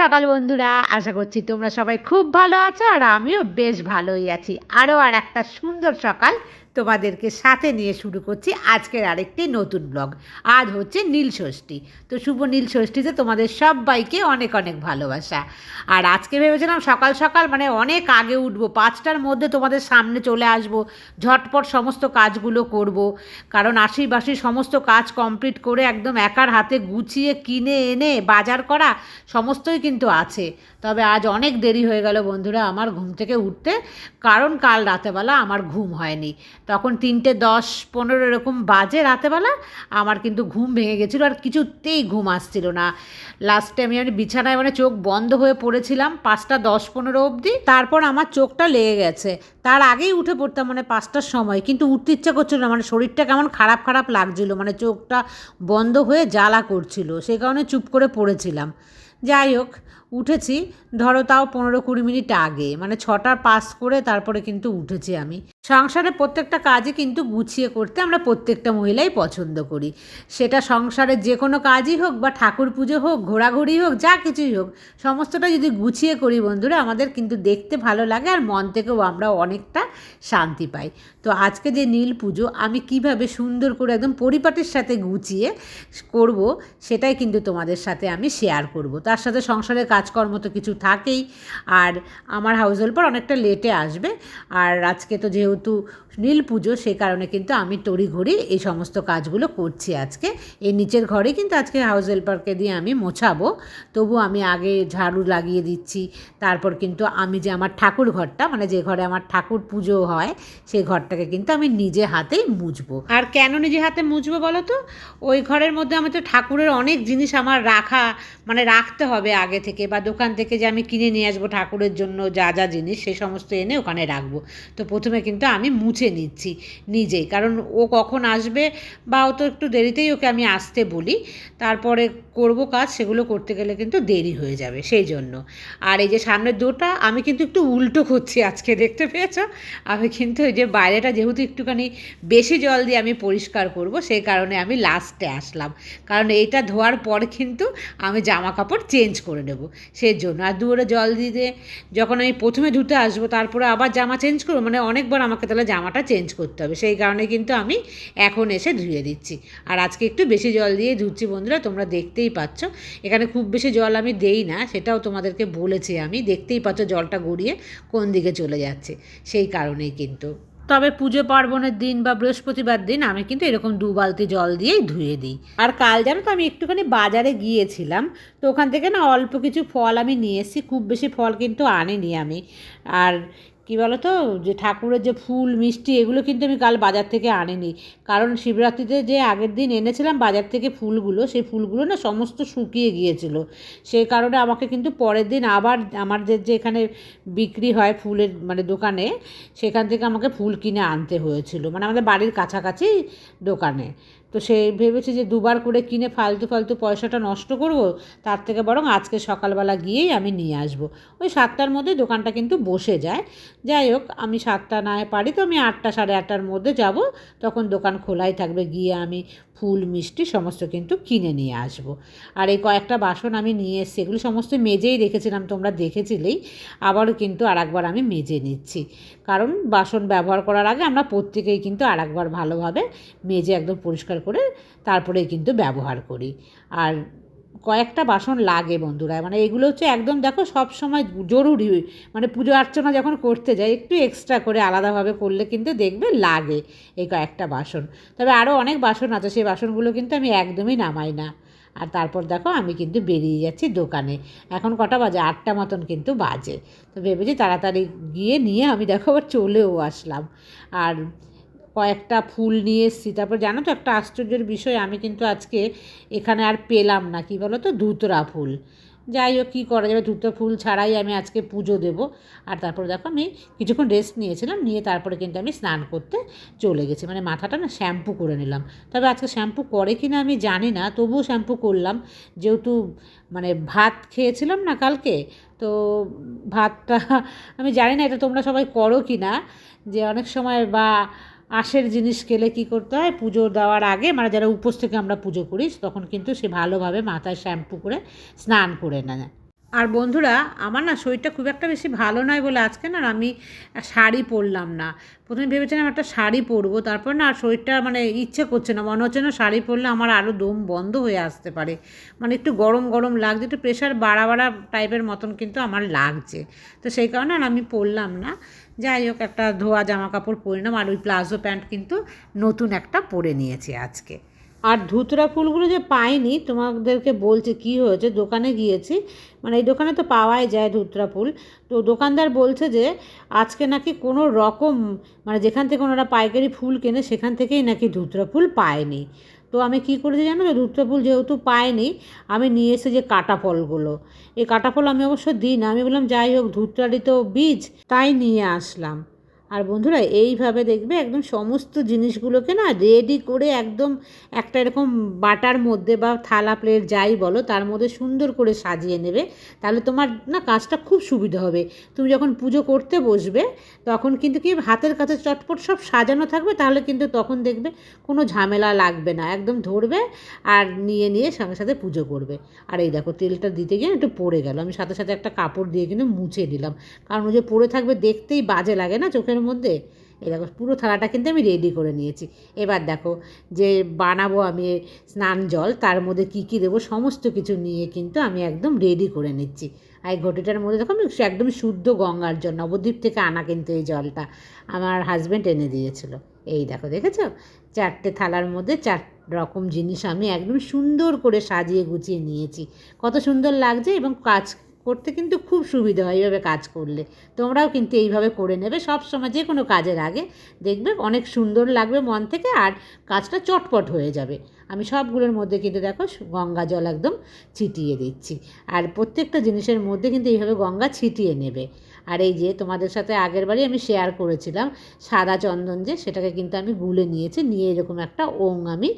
সকাল বন্ধুরা, আশা করছি তোমরা সবাই খুব ভালো আছো আর আমিও বেশ ভালোই আছি। আরও আর একটা সুন্দর সকাল তোমাদেরকে সাথে নিয়ে শুরু করছি আজকের আরেকটি নতুন ব্লগ। আজ হচ্ছে নীল ষষ্ঠী। তো শুভ নীল ষষ্ঠীতে তোমাদের সবাইকে অনেক অনেক ভালোবাসা। আর আজকে ভেবেছিলাম সকাল সকাল মানে অনেক আগে উঠবো, পাঁচটার মধ্যে তোমাদের সামনে চলে আসব, ঝটপট সমস্ত কাজগুলো করব। কারণ আশি বাসি সমস্ত কাজ কমপ্লিট করে একদম একার হাতে গুছিয়ে, কিনে, এনে, বাজার করা সমস্তই কিন্তু আছে। তবে আজ অনেক দেরি হয়ে গেল বন্ধুরা আমার ঘুম থেকে উঠতে, কারণ কাল রাতেবেলা আমার ঘুম হয়নি। তখন তিনটে দশ পনেরো এরকম বাজে রাতেবেলা আমার কিন্তু ঘুম ভেঙে গেছিল আর কিছুতেই ঘুম আসছিল না। লাস্টে আমি আমি বিছানায় মানে চোখ বন্ধ হয়ে পড়েছিলাম পাঁচটা দশ পনেরো অবধি। তারপর আমার চোখটা লেগে গেছে। তার আগেই উঠে পড়তাম মানে পাঁচটার সময়, কিন্তু উঠতে ইচ্ছা করছিল না মানে শরীরটা কেমন খারাপ খারাপ লাগছিল মানে চোখটা বন্ধ হয়ে জ্বালা করছিল, সেই কারণে চুপ করে পড়েছিলাম। যাই হোক উঠেছি। ধরো তাও পনেরো কুড়ি মিনিট আগে। মানে ছটা পাস করে তারপরে কিন্তু উঠেছি আমি। সংসারে প্রত্যেকটা কাজই কিন্তু গুছিয়ে করতে আমরা প্রত্যেকটা মহিলাই পছন্দ করি। সেটা সংসারের যে কোনো কাজই হোক বা ঠাকুর পুজো হোক, ঘোরাঘুরি হোক, যা কিছুই হোক, সমস্তটা যদি গুছিয়ে করি বন্ধুরা, আমাদের কিন্তু দেখতে ভালো লাগে আর মন থেকেও আমরা অনেকটা শান্তি পাই। তো আজকে যে নীল পুজো, আমি কীভাবে সুন্দর করে একদম পরিপাটির সাথে গুছিয়ে করব, সেটাই কিন্তু তোমাদের সাথে আমি শেয়ার করব। তার সাথে সংসারের কাজকর্ম তো কিছু থাকেই, আর আমার হাউস হেল্পার অনেকটা লেটে আসবে, আর আজকে তো যেহেতু নীল পুজো, সে কারণে কিন্তু আমি তড়িঘড়ি এই সমস্ত কাজগুলো করছি আজকে। এই নিচের ঘরে কিন্তু আজকে হাউস হেল্পারকে দিয়ে আমি মোছাবো। তবু আমি আগে ঝাড়ু লাগিয়ে দিচ্ছি। তারপর কিন্তু আমি যে আমার ঠাকুর ঘরটা মানে যে ঘরে আমার ঠাকুর পুজো হয়, সেই ঘরটাকে কিন্তু আমি নিজে হাতেই মুছবো। আর কেন নিজে হাতে মুছবো বলো তো? ওই ঘরের মধ্যে আমি তো ঠাকুরের অনেক জিনিস আমার রাখা মানে রাখতে হবে আগে থেকে, বা দোকান থেকে যে আমি কিনে নিয়ে আসব ঠাকুরের জন্য যা যা জিনিস সেই সমস্ত এনে ওখানে রাখব। তো প্রথমে কিন্তু আমি মুছে নিচ্ছি নিজেই। কারণ ও কখন আসবে বা ও তো একটু দেরিতেই ওকে আমি আসতে বলি, তারপরে করব কাজ, সেগুলো করতে গেলে কিন্তু দেরি হয়ে যাবে সেই জন্য। আর এই যে সামনের দুটা, আমি কিন্তু একটু উল্টো করছি আজকে, দেখতে পেয়েছ? আমি কিন্তু ওই যে বাইরেটা যেহেতু একটুখানি বেশি জল দিয়ে আমি পরিষ্কার করব, সেই কারণে আমি লাস্টে আসলাম। কারণ এইটা ধোয়ার পর কিন্তু আমি জামা কাপড় চেঞ্জ করে নেব সেই জন্য। আর দুয়ারে জল দিতে, যখন আমি প্রথমে ধুতে আসব, তারপরে আবার জামা চেঞ্জ করব মানে অনেকবার আমাকে তাহলে জামাটা চেঞ্জ করতে হবে। সেই কারণে কিন্তু আমি এখন এসে ধুয়ে দিচ্ছি। আর আজকে একটু বেশি জল দিয়ে ধুচ্ছি বন্ধুরা, তোমরা দেখতেই পাচ্ছ। এখানে খুব বেশি জল আমি দেই না, সেটাও তোমাদেরকে বলেছি আমি। দেখতেই পাচ্ছ জলটা গড়িয়ে কোন দিকে চলে যাচ্ছে, সেই কারণেই কিন্তু। তবে পুজো পার্বণের দিন বা বৃহস্পতিবার দিন আমি কিন্তু এরকম দু বালতি জল দিয়েই ধুয়ে দিই। আর কাল জানো তো আমি একটুখানি বাজারে গিয়েছিলাম, তো ওখান থেকে না অল্প কিছু ফল আমি নিয়ে এসেছি। খুব বেশি ফল কিন্তু আনিনি আমি। আর কী বলো তো যে ঠাকুরের যে ফুল, মিষ্টি, এগুলো কিন্তু আমি কাল বাজার থেকে আনিনি। কারণ শিবরাত্রিতে যে আগের দিন এনেছিলাম বাজার থেকে ফুলগুলো, সেই ফুলগুলো না সমস্ত শুকিয়ে গিয়েছিল। সেই কারণে আমাকে কিন্তু পরের দিন আবার আমাদের যে এখানে বিক্রি হয় ফুলের মানে দোকানে, সেখান থেকে আমাকে ফুল কিনে আনতে হয়েছিল। মানে আমাদের বাড়ির কাছাকাছি দোকানে। তো সে ভেবেছি যে দুবার করে কিনে ফালতু ফালতু পয়সাটা নষ্ট করব, তার থেকে বরং আজকে সকালবেলা গিয়েই আমি নিয়ে আসব। ওই সাতটার মধ্যে দোকানটা কিন্তু বসে যায়। যাই হোক, আমি সাতটা না পারি, তো আমি আটটা, সাড়ে আটটার মধ্যে যাব। তখন দোকান খোলাই থাকবে, গিয়ে আমি ফুল, মিষ্টি সমস্ত কিন্তু কিনে নিয়ে আসব। আর এই কয়েকটা বাসন আমি নিয়ে এসেছি, এগুলো সমস্ত মেজেই রেখেছিলাম, তোমরা দেখেছিলেই। আবারও কিন্তু আর একবার আমি মেজে নিচ্ছি। কারণ বাসন ব্যবহার করার আগে আমরা প্রত্যেকেই কিন্তু আর একবার ভালোভাবে মেজে একদম পরিষ্কার করে তারপরেই কিন্তু ব্যবহার করি। আর কয়েকটা বাসন লাগে বন্ধুরা। মানে এগুলো হচ্ছে একদম দেখো সব সময় জরুরি। মানে পুজো অর্চনা যখন করতে যাই, একটু এক্সট্রা করে আলাদাভাবে করলে কিন্তু দেখবে লাগে এই কয়েকটা বাসন। তবে আরও অনেক বাসন আছে, সেই বাসনগুলো কিন্তু আমি একদমই নামাই না। আর তারপর দেখো আমি কিন্তু বেরিয়ে যাচ্ছি দোকানে। এখন কটা বাজে? আটটা মতন কিন্তু বাজে। তো ভেবেছি তাড়াতাড়ি গিয়ে নিয়ে আমি দেখো আবার চলেও আসলাম। আর কয়েকটা ফুল নিয়ে এসেছি। তারপর জানো তো, একটা আশ্চর্যের বিষয়, আমি কিন্তু আজকে এখানে আর পেলাম না, কি বলো তো ধুতরা ফুল। যাই হোক, কী করা যাবে? ধুতো ফুল ছাড়াই আমি আজকে পুজো দেবো। আর তারপরে দেখো, আমি কিছুক্ষণ রেস্ট নিয়েছিলাম, নিয়ে তারপরে কিন্তু আমি স্নান করতে চলে গেছি। মানে মাথাটা না শ্যাম্পু করে নিলাম। তবে আজকে শ্যাম্পু করে কি না আমি জানি না, তবুও শ্যাম্পু করলাম। যেহেতু মানে ভাত খেয়েছিলাম না কালকে, তো ভাতটা, আমি জানি না এটা তোমরা সবাই করো কি না। যে অনেক সময় বা আঁশের জিনিস খেলে কী করতে হয়? পুজো দেওয়ার আগে মানে যারা উপোস থেকে আমরা পুজো করি, তখন কিন্তু সে ভালোভাবে মাথায় শ্যাম্পু করে স্নান করে নেয়। আর বন্ধুরা, আমার না শরীরটা খুব একটা বেশি ভালো নয় বলে আজকে না আমি শাড়ি পরলাম না। প্রথমে ভেবেছিলাম একটা শাড়ি পরবো, তারপর না আর শরীরটা মানে ইচ্ছে করছে না, মনে হচ্ছে না শাড়ি পরলে আমার আরও দম বন্ধ হয়ে আসতে পারে। মানে একটু গরম গরম লাগছে, একটু প্রেশার বাড়া বাড়া টাইপের মতন কিন্তু আমার লাগছে। তো সেই কারণে আর আমি পরলাম না। যাই হোক, একটা ধোয়া জামা কাপড় পরে নিলাম আর ওই প্লাজো প্যান্ট কিন্তু নতুন একটা পরে নিয়েছি আজকে। আর ধুতরা ফুলগুলো যে পাইনি, তোমাদেরকে বলছে কি হয়েছে, দোকানে গিয়েছি মানে এই দোকানে তো পাওয়াই যায় ধুতরা ফুল, তো দোকানদার বলছে যে আজকে নাকি কোনো রকম মানে যেখান থেকে ওনারা পাইকারি ফুল কেনে, সেখান থেকেই নাকি ধুতরা ফুল পায়নি। তো আমি কী করেছি জানো তো ধুতরা ফুল যেহেতু পাইনি আমি নিয়ে এসে যে কাটা ফলগুলো এই কাটা ফল আমি অবশ্য দিই না, আমি বললাম যাই হোক ধুতরারই তো বীজ, তাই নিয়ে আসলাম। আর বন্ধুরা, এইভাবে দেখবে একদম সমস্ত জিনিসগুলোকে না রেডি করে একদম একটা এরকম বাটার মধ্যে বা থালা প্লেট যাই বলো, তার মধ্যে সুন্দর করে সাজিয়ে নেবে। তাহলে তোমার না কাজটা খুব সুবিধা হবে। তুমি যখন পুজো করতে বসবে, তখন কিন্তু কি হাতের কাছে চটপট সব সাজানো থাকবে, তাহলে কিন্তু তখন দেখবে কোনো ঝামেলা লাগবে না। একদম ধরবে আর নিয়ে নিয়ে সঙ্গে সাথে পুজো করবে। আর এই দেখো, তেলটা দিতে গিয়ে একটু পড়ে গেল। আমি সাথে সাথে একটা কাপড় দিয়ে কিন্তু মুছে দিলাম কারণ ওই যে পড়ে থাকবে দেখতেই বাজে লাগে না, চোখের মধ্যে, এই দেখো পুরো থালাটা কিন্তু আমি রেডি করে নিয়েছি। এবার দেখো যে বানাবো আমি স্নান জল, তার মধ্যে কী কী দেবো, সমস্ত কিছু নিয়ে কিন্তু আমি একদম রেডি করে নিচ্ছি। আর এই ঘটিটার মধ্যে দেখো আমি একদম শুদ্ধ গঙ্গার জল, নবদ্বীপ থেকে আনা কিন্তু এই জলটা আমার হাজব্যান্ড এনে দিয়েছিল। এই দেখো দেখেছ? চারটে থালার মধ্যে চার রকম জিনিস আমি একদম সুন্দর করে সাজিয়ে গুছিয়ে নিয়েছি। কত সুন্দর লাগছে এবং কাজ করতে কিন্তু খুব সুবিধা হয় এইভাবে কাজ করলে। তোমরাও কিন্তু এইভাবে করে নেবে সব সময় যে কোনো কাজের আগে। দেখবে অনেক সুন্দর লাগবে মন থেকে আর কাজটা চটপট হয়ে যাবে। আমি সবগুলোর মধ্যে কিন্তু দেখো গঙ্গা জল একদম ছিটিয়ে দিচ্ছি। আর প্রত্যেকটা জিনিসের মধ্যে কিন্তু এইভাবে গঙ্গা ছিটিয়ে নেবে। আর এই যে তোমাদের সাথে আগের বারই আমি শেয়ার করেছিলাম, সাদা চন্দন যে সেটাকে কিন্তু আমি গুলে নিয়েছি। নিয়ে এরকম একটা ওং আমি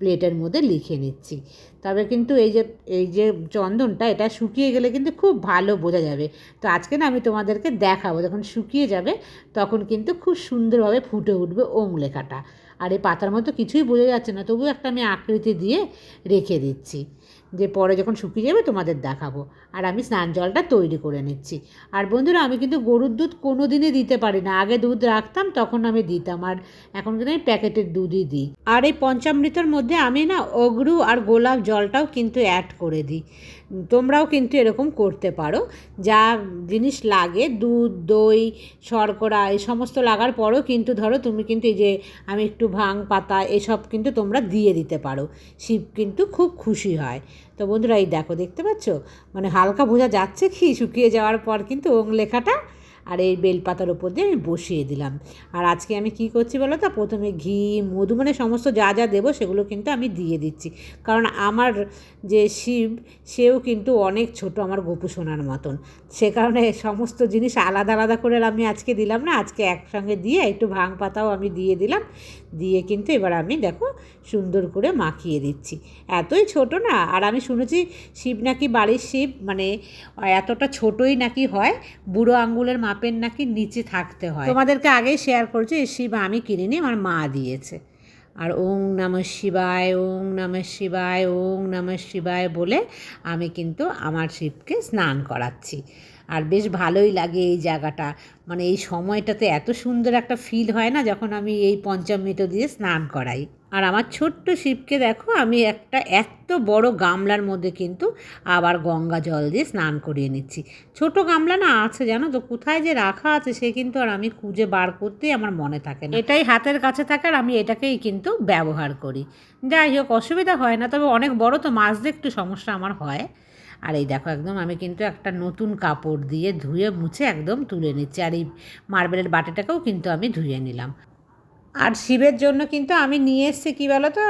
প্লেটের মধ্যে লিখে নিচ্ছি। তবে কিন্তু এই যে এই যে চন্দনটা, এটা শুকিয়ে গেলে কিন্তু খুব ভালো বোঝা যাবে। তো আজকে না আমি তোমাদেরকে দেখাবো, যখন শুকিয়ে যাবে, তখন কিন্তু খুব সুন্দরভাবে ফুটে উঠবে ওম লেখাটা আর এই পাতার মতো কিছুই বোঝা যাচ্ছে না তবু একটা আমি আকৃতি দিয়ে রেখে দিচ্ছি। যে পরে যখন শুকিয়ে যাবে তোমাদের দেখাবো। আর আমি স্নান জলটা তৈরি করে নিচ্ছি। আর বন্ধুরা, আমি কিন্তু গরুর দুধ কোনো দিনই দিতে পারি না। আগে দুধ রাখতাম, তখন আমি দিতাম। আর এখন কিন্তু আমি প্যাকেটের দুধই দিই। আর এই পঞ্চামৃতর মধ্যে আমি না অগ্রু আর গোলাপ জলটাও কিন্তু অ্যাড করে দিই। তোমরাও কিন্তু এরকম করতে পারো। যা জিনিস লাগে, দুধ, দই, শর্করা, এই সমস্ত লাগার পরও কিন্তু ধরো তুমি কিন্তু এই যে আমি একটু ভাং, পাতা এসব কিন্তু তোমরা দিয়ে দিতে পারো। শিব কিন্তু খুব খুশি হয়। তো বন্ধুরা এই দেখো, দেখতে পাচ্ছ? মানে হালকা বোঝা যাচ্ছে কি? শুকিয়ে যাওয়ার পর কিন্তু ওং লেখাটা আর এই বেলপাতার ওপর দিয়ে আমি বসিয়ে দিলাম। আর আজকে আমি কি করছি বলো তো? প্রথমে ঘি, মধু মানে সমস্ত যা যা দেবো সেগুলো কিন্তু আমি দিয়ে দিচ্ছি। কারণ আমার যে শিব, সেও কিন্তু অনেক ছোট আমার গোপু সোনার মতন। সে কারণে সমস্ত জিনিস আলাদা আলাদা করে আমি আজকে দিলাম না, আজকে একসঙ্গে দিয়ে একটু ভাং পাতাও আমি দিয়ে দিলাম। দিয়ে কিন্তু এবার আমি দেখো সুন্দর করে মাখিয়ে দিচ্ছি। এতই ছোট না? আর আমি শুনেছি শিব নাকি বাড়ির শিব মানে এতটা ছোটই নাকি হয়, বুড়ো আঙ্গুলের মাপের নাকি নিচে থাকতে হয়। তোমাদেরকে আগেই শেয়ার করছি, এই শিব আমি কিনিনি, আমার মা দিয়েছে। আর ওং নম শিবায়, ওং নম শিবায়, ওং নম শিবায় বলে আমি কিন্তু আমার শিবকে স্নান করাচ্ছি। আর বেশ ভালোই লাগে এই জায়গাটা। মানে এই সময়টাতে এত সুন্দর একটা ফিল হয় না, যখন আমি এই পঞ্চামৃত দিয়ে স্নান করাই। আর আমার ছোট্ট শিবকে দেখো, আমি একটা এত বড় গামলার মধ্যে কিন্তু আবার গঙ্গা জল দিয়ে স্নান করিয়ে নিচ্ছি। ছোট গামলা না আছে, জানো তো? কোথায় যে রাখা আছে সে কিন্তু আর আমি খুঁজে বার করতেই আমার মনে থাকে না। এটাই হাতের কাছে থাকে আর আমি এটাকেই কিন্তু ব্যবহার করি। যাই হোক, অসুবিধা হয় না, তবে অনেক বড় তো মাছ দিয়ে একটু সমস্যা আমার হয়। আর এই দেখো একদম আমি কিন্তু একটা নতুন কাপড় দিয়ে ধুয়ে মুছে একদম তুলে নিচ্ছি। আর এই মার্বেলের বাটিটাকেও কিন্তু আমি ধুয়ে নিলাম। আর শিবের জন্য কিন্তু আমি নিয়ে এসেছি কী বলো তো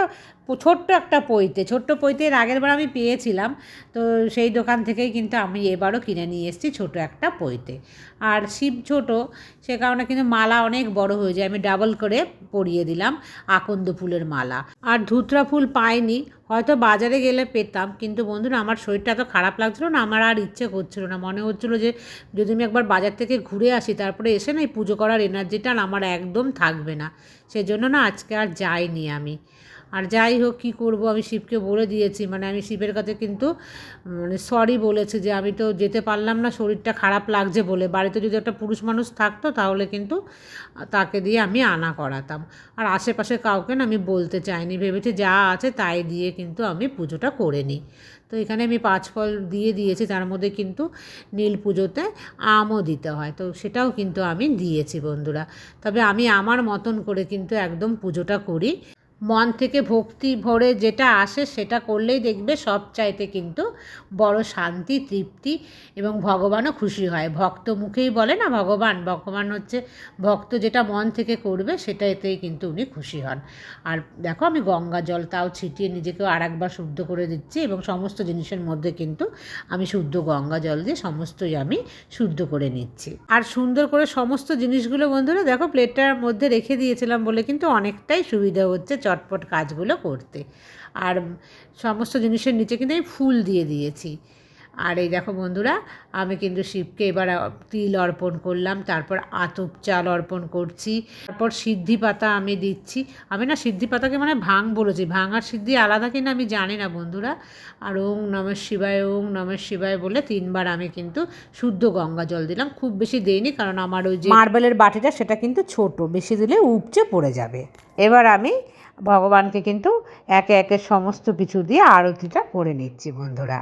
ছোট্ট একটা পইতে ছোট্ট পইতে এর আগের বার আমি পেয়েছিলাম। তো সেই দোকান থেকেই কিন্তু আমি এবারও কিনে নিয়ে এসেছি ছোট একটা পইতে আর শিব ছোট, সে কারণে কিন্তু মালা অনেক বড় হয়ে যায়, আমি ডাবল করে পরিয়ে দিলাম আকন্দ ফুলের মালা। আর ধুতরা ফুল পাইনি, হয়তো বাজারে গেলে পেতাম, কিন্তু বন্ধুরা আমার শরীরটা এত খারাপ লাগছিল না, আমার আর ইচ্ছে করছিল না। মনে হচ্ছিল যে যদি আমি একবার বাজার থেকে ঘুরে আসি, তারপরে এসে না এই পুজো করার এনার্জিটা আর আমার একদম থাকবে না। সেজন্য না আজকে আর যাইনি আমি। আর যাই হোক, কী করব? আমি শিবকে বলে দিয়েছি। মানে আমি শিবের কাছে কিন্তু মানে সরি বলেছি যে আমি তো যেতে পারলাম না, শরীরটা খারাপ লাগছে বলে। বাড়িতে যদি একটা পুরুষ মানুষ থাকতো, তাহলে কিন্তু তাকে দিয়ে আমি আনা করাতাম। আর আশেপাশে কাউকে না আমি বলতে চাইনি। ভেবেছি যা আছে তাই দিয়ে কিন্তু আমি পুজোটা করে নিই। তো এখানে আমি পাঁচ ফল দিয়ে দিয়েছি। তার মধ্যে কিন্তু নীল পুজোতে আমও দিতে হয়। তো সেটাও কিন্তু আমি দিয়েছি বন্ধুরা। তবে আমি আমার মতন করে কিন্তু একদম পুজোটা করি। মন থেকে ভক্তি ভরে যেটা আসে সেটা করলেই দেখবে সব চাইতে কিন্তু বড় শান্তি, তৃপ্তি এবং ভগবানও খুশি হয়। ভক্ত মুখেই বলে না ভগবান ভগবান হচ্ছে ভক্ত যেটা মন থেকে করবে সেটাতেই কিন্তু উনি খুশি হন। আর দেখো আমি গঙ্গা জল তাও ছিটিয়ে নিজেকেও আর একবার শুদ্ধ করে দিচ্ছি এবং সমস্ত জিনিসের মধ্যে কিন্তু আমি শুদ্ধ গঙ্গা জল দিয়ে সমস্তই আমি শুদ্ধ করে নিচ্ছি। আর সুন্দর করে সমস্ত জিনিসগুলো বন্ধুরা দেখো প্লেটটার মধ্যে রেখে দিয়েছিলাম বলে কিন্তু অনেকটাই সুবিধা হচ্ছে। চটপট কাজগুলো করতে। আর সমস্ত জিনিসের নিচে কিন্তু আমি ফুল দিয়ে দিয়েছি। আর এই দেখো বন্ধুরা, আমি কিন্তু শিবকে এবার তিল অর্পণ করলাম, তারপর আতপ চাল অর্পণ করছি, তারপর সিদ্ধি পাতা আমি দিচ্ছি। আমি না সিদ্ধি পাতাকে মানে ভাং বলেছি, ভাঙ আর সিদ্ধি আলাদা কিনা আমি জানি না বন্ধুরা। আর ওং নম শিবায়, ওং নম শিবায় বলে তিনবার আমি কিন্তু শুদ্ধ গঙ্গা জল দিলাম। খুব বেশি দেইনি, কারণ আমার ওই যে মার্বেলের বাটিটা সেটা কিন্তু ছোট, বেশি দিলে উপচে পড়ে যাবে। এবার আমি ভগবানকে কিন্তু একে একে সমস্ত কিছু দিয়ে আরতিটা করে নিচ্ছি বন্ধুরা।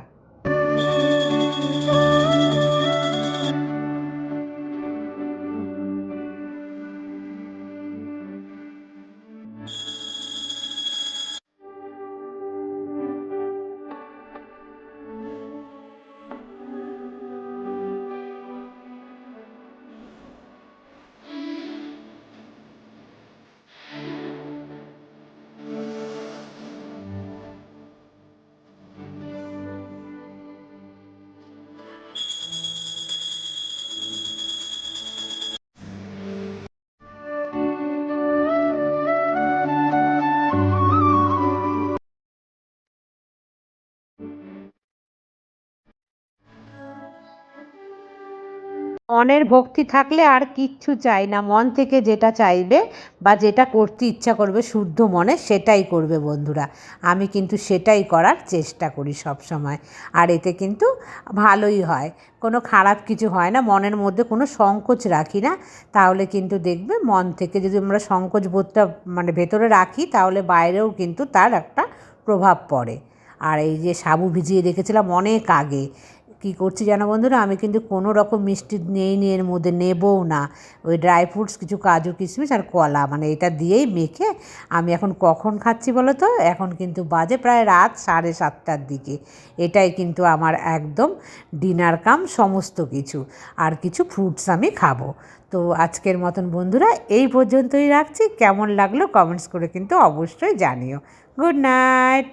মনের ভক্তি থাকলে আর কিচ্ছু চাই না। মন থেকে যেটা চাইবে বা যেটা করতে ইচ্ছা করবে, শুদ্ধ মনে সেটাই করবে বন্ধুরা। আমি কিন্তু সেটাই করার চেষ্টা করি সব সময় আর এতে কিন্তু ভালোই হয়। কোনো খারাপ কিছু হয় না, মনের মধ্যে কোনো সংকোচ রাখি না। তাহলে কিন্তু দেখবে মন থেকে যদি আমরা সংকোচ বোধটা মানে ভেতরে রাখি, তাহলে বাইরেও কিন্তু তার একটা প্রভাব পড়ে। আর এই যে সাবু ভিজিয়ে রেখেছিলাম অনেক আগে কী করছি জানো বন্ধুরা? আমি কিন্তু কোনো রকম মিষ্টি নেই নি এর মধ্যে নেবও না। ওই ড্রাই ফ্রুটস কিছু কাজু, কিশমিশ আর কলা মানে এটা দিয়েই মেখে আমি এখন কখন খাচ্ছি বলো তো? এখন কিন্তু বাজে প্রায় রাত সাড়ে সাতটার দিকে। এটাই কিন্তু আমার একদম ডিনার কাম সমস্ত কিছু। আর কিছু ফ্রুটস আমি খাব। তো আজকের মতন বন্ধুরা, এই পর্যন্তই রাখছি। কেমন লাগল কমেন্টস করে কিন্তু অবশ্যই জানিও। Good night